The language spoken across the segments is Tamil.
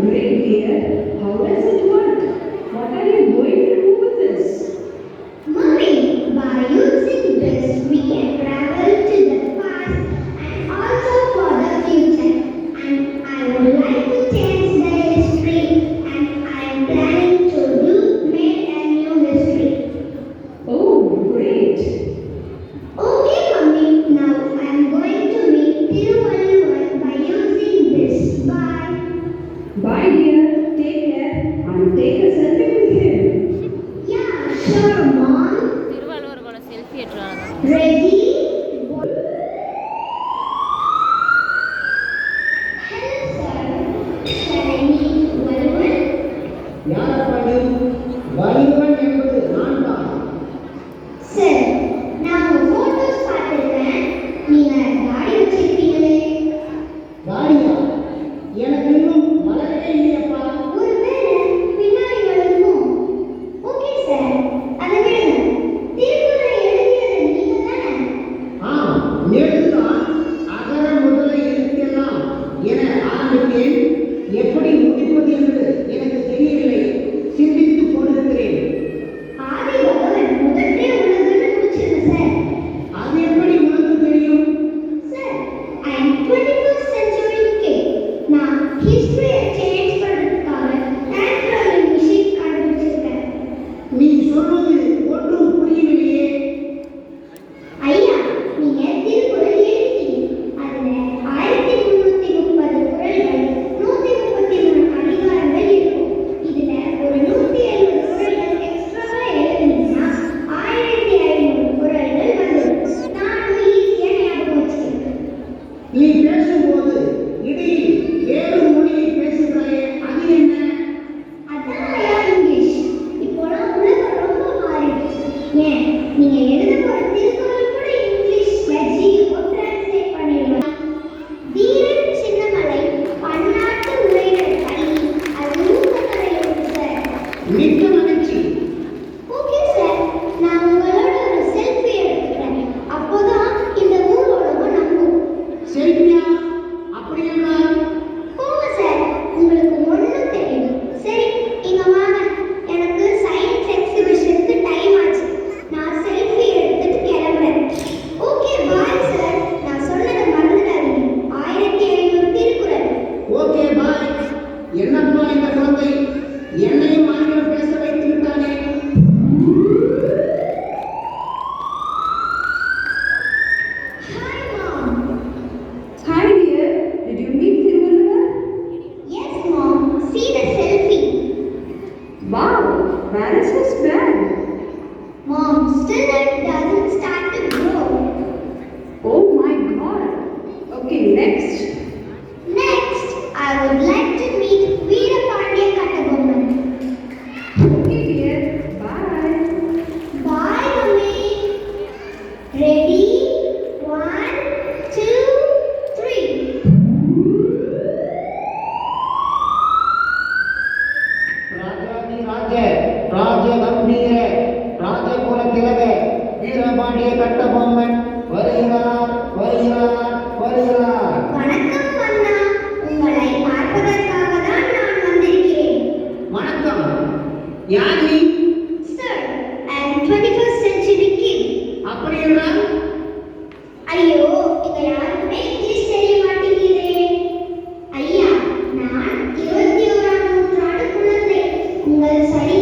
great here. How does it work? What are you doing 别折了。Ready. யார்? நீ sir I am 21st century kid அப்படி என்றால் ஐயோ இங்க யாருமே இங்கிலீஷ் தெரிய மாட்டேங்குதே. ஐயா நான் இருபத்தி ஓராம் நூற்றாண்டு சரி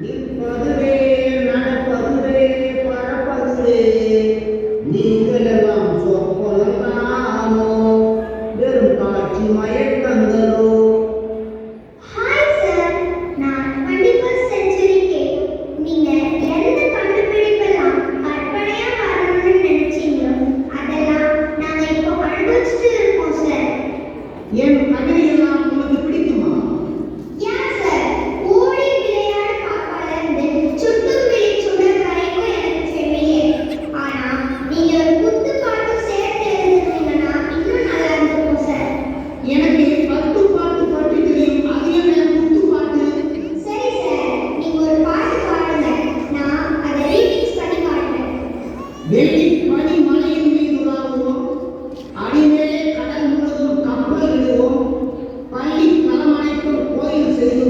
Yet further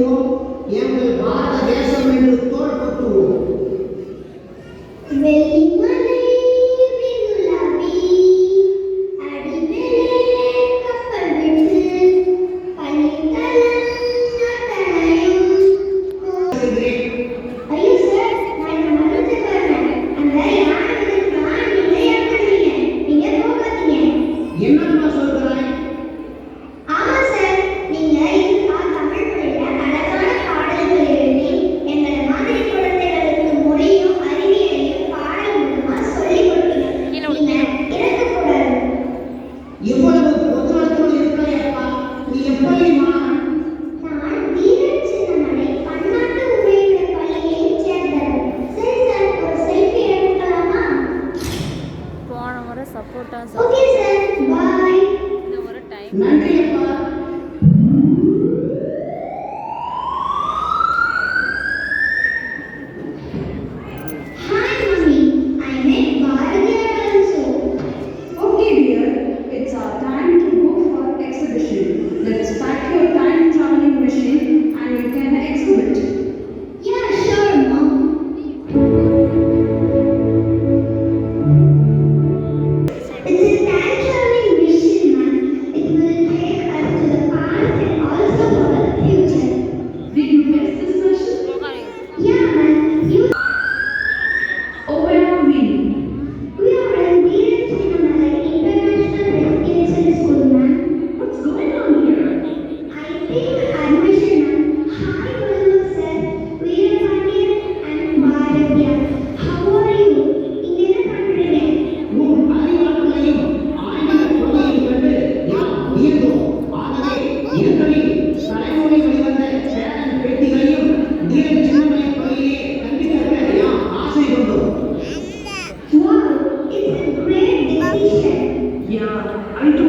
செய்வோம் எங்கள் பாரத தேசம் என்று தோல் நன்றி ఇరవై ఐదు